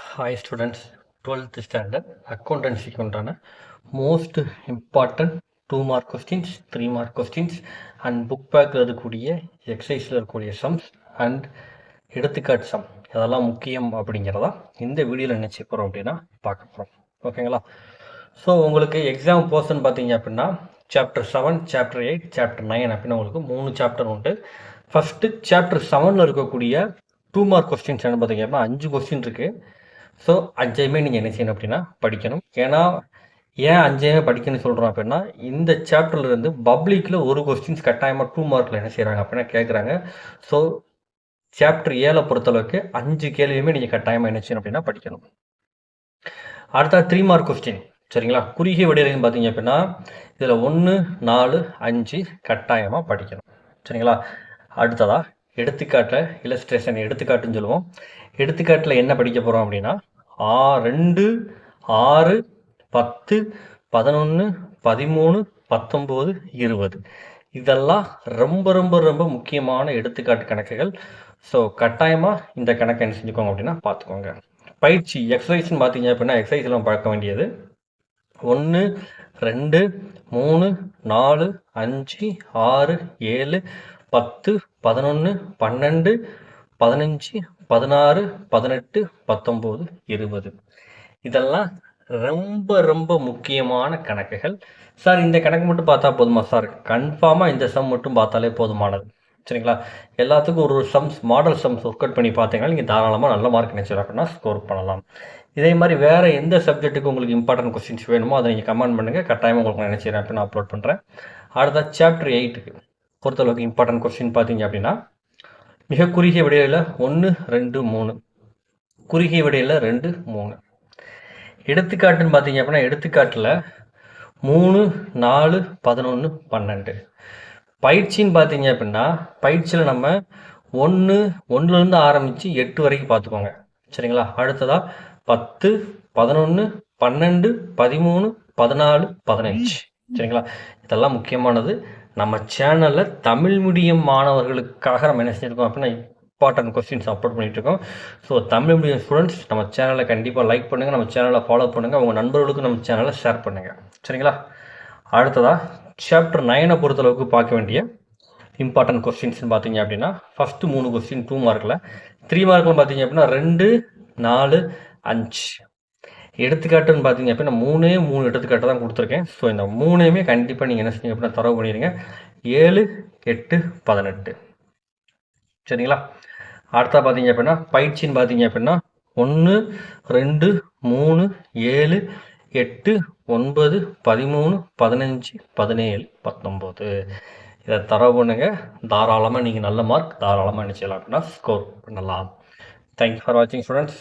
Hi students twelfth standard அக்கௌண்டன்சிக்கு உண்டான most important two mark questions three mark questions and book பேக்கில் இருக்கக்கூடிய எக்ஸசைஸில் இருக்கக்கூடிய சம்ஸ் அண்ட் எடுத்துக்காட்டு சம் இதெல்லாம் முக்கியம் அப்படிங்கிறதா இந்த வீடியோவில் என்ன செய்ய போகிறோம் அப்படின்னா பார்க்க போகிறோம் ஓகேங்களா ஸோ உங்களுக்கு எக்ஸாம் போர்ஷன் பார்த்தீங்க அப்படின்னா chapter seven chapter eight chapter nine அப்படின்னு உங்களுக்கு மூணு சாப்டர் உண்டு. ஃபஸ்ட்டு சாப்டர் செவனில் இருக்கக்கூடிய டூ மார்க் கொஸ்டின்ஸ் என்ன பார்த்தீங்க அப்படின்னா அஞ்சு கொஸ்டின் இருக்குது ஸோ அஞ்சையுமே நீங்கள் என்ன செய்யணும் அப்படின்னா படிக்கணும். ஏன்னா ஏன் அஞ்சையுமே படிக்கணும்னு சொல்கிறோம் அப்படின்னா இந்த சாப்டர்லேருந்து பப்ளிக்கில் ஒரு கொஸ்டின்ஸ் கட்டாயமாக டூ மார்க்கில் என்ன செய்கிறாங்க அப்படின்னா கேட்குறாங்க ஸோ சாப்டர் ஏழை பொறுத்தளவுக்கு அஞ்சு கேள்வியுமே நீங்கள் கட்டாயமாக என்ன செய்யணும் அப்படின்னா படிக்கணும். அடுத்த த்ரீ மார்க் கொஸ்டின் சரிங்களா? குறுகிய விடையிலையும் பார்த்தீங்க அப்படின்னா இதில் ஒன்று நாலு அஞ்சு கட்டாயமாக படிக்கணும். சரிங்களா? அடுத்ததாக எடுத்துக்காட்டில் இல்லஸ்ட்ரேஷன் எடுத்துக்காட்டுன்னு சொல்லுவோம். எடுத்துக்காட்டில் என்ன படிக்க போகிறோம் அப்படின்னா ஆ ரெண்டு ஆறு பத்து பதினொன்று பதிமூணு பத்தொம்போது இருபது. இதெல்லாம் ரொம்ப ரொம்ப ரொம்ப முக்கியமான எடுத்துக்காட்டு கணக்குகள். ஸோ கட்டாயமாக இந்த கணக்கை என்ன செஞ்சுக்கோங்க அப்படின்னா பார்த்துக்கோங்க. பயிற்சி எக்ஸசைஸ்னு பார்த்தீங்க அப்படின்னா எக்ஸசைஸ்லாம் பார்க்க வேண்டியது. ஒன்று ரெண்டு மூணு நாலு அஞ்சு ஆறு ஏழு பத்து பதினொன்று பன்னெண்டு பதினஞ்சு பதினாறு பதினெட்டு பத்தொம்போது இருபது. இதெல்லாம் ரொம்ப ரொம்ப முக்கியமான கணக்குகள். சார் இந்த கணக்கு மட்டும் பார்த்தா போதுமா சார்? கன்ஃபார்மாக இந்த சம் மட்டும் பார்த்தாலே போதுமானது. சரிங்களா? எல்லாத்துக்கும் ஒரு ஒரு sums model sums work out பண்ணி பார்த்தீங்கன்னா நீங்கள் தாராளமாக நல்ல மார்க் நினச்சிடும் அப்படின்னா ஸ்கோர் பண்ணலாம். இதே மாதிரி வேறு எந்த சப்ஜெக்ட்டுக்கு உங்களுக்கு இம்பார்ட்டன்ட் கொஸ்டின்ஸ் வேணுமோ அதை நீங்கள் கமெண்ட் பண்ணுங்கள் கட்டாயமாக உங்களுக்கு நான் நினச்சிடுறேன் அப்படின்னு அப்லோட் பண்ணுறேன் அடுத்த சாப்டர் எயிட்டுக்கு பொறுத்தளவுக்கு இம்பார்ட்டன்ட் கொஸ்டின் பார்த்தீங்க அப்படின்னா மிக குறுகிய விடையில் ஒன்று ரெண்டு மூணு. குறுகிய விடையில் ரெண்டு மூணு. எடுத்துக்காட்டுன்னு பார்த்தீங்க அப்படின்னா எடுத்துக்காட்டில் மூணு நாலு பதினொன்று பன்னெண்டு. பயிற்சின்னு பார்த்தீங்க அப்படின்னா பயிற்சியில் நம்ம ஒன்று ஒன்றுலேருந்து ஆரம்பித்து எட்டு வரைக்கும் பார்த்துக்கோங்க சரிங்களா? அடுத்ததாக பத்து பதினொன்று பன்னெண்டு பதிமூணு பதினாலு பதினஞ்சு. சரிங்களா? இதெல்லாம் முக்கியமானது. நம்ம சேனலில் தமிழ் மீடியம் மாணவர்களுக்காக நம்ம என்ன செஞ்சுருக்கோம் அப்படின்னா இம்பார்ட்டன்ட் கொஸ்டின்ஸ் அப்லோட் பண்ணிகிட்டு இருக்கோம் ஸோ தமிழ் மீடியம் ஸ்டூடெண்ட்ஸ் நம்ம சேனலை கண்டிப்பாக லைக் பண்ணுங்கள் நம்ம சேனலை ஃபாலோ பண்ணுங்கள் உங்கள் நண்பர்களுக்கும் நம்ம சேனலை ஷேர் பண்ணுங்கள் சரிங்களா? அடுத்ததாக சாப்டர் நைனை பொறுத்தளவுக்கு பார்க்க வேண்டிய இம்பார்ட்டன்ட் கொஸ்டின்ஸ்னு பார்த்தீங்க அப்படின்னா ஃபஸ்ட்டு மூணு கொஸ்டின் டூ மார்க்கில் த்ரீ மார்க்கில் பார்த்தீங்க அப்படின்னா ரெண்டு நாலு அஞ்சு. எடுத்துக்காட்டுன்னு பார்த்தீங்க அப்படின்னா மூணே மூணு எடுத்துக்காட்டு தான் கொடுத்துருக்கேன். ஸோ இந்த மூணையுமே கண்டிப்பாக நீங்கள் என்ன செஞ்சீங்க அப்படின்னா தரவு பண்ணிடுங்க. ஏழு எட்டு பதினெட்டு. சரிங்களா? அடுத்தா பார்த்தீங்க அப்படின்னா பயிற்சின்னு பார்த்தீங்க அப்படின்னா ஒன்று ரெண்டு மூணு ஏழு எட்டு ஒன்பது பதிமூணு பதினஞ்சு பதினேழு பத்தொம்போது இதை தரவு பண்ணுங்க. தாராளமாக நீங்கள் நல்ல மார்க் தாராளமாக என்ன செய்யலாம் அப்படின்னா ஸ்கோர் பண்ணலாம். தேங்க்யூ ஃபார் வாட்சிங் ஸ்டூடெண்ட்ஸ்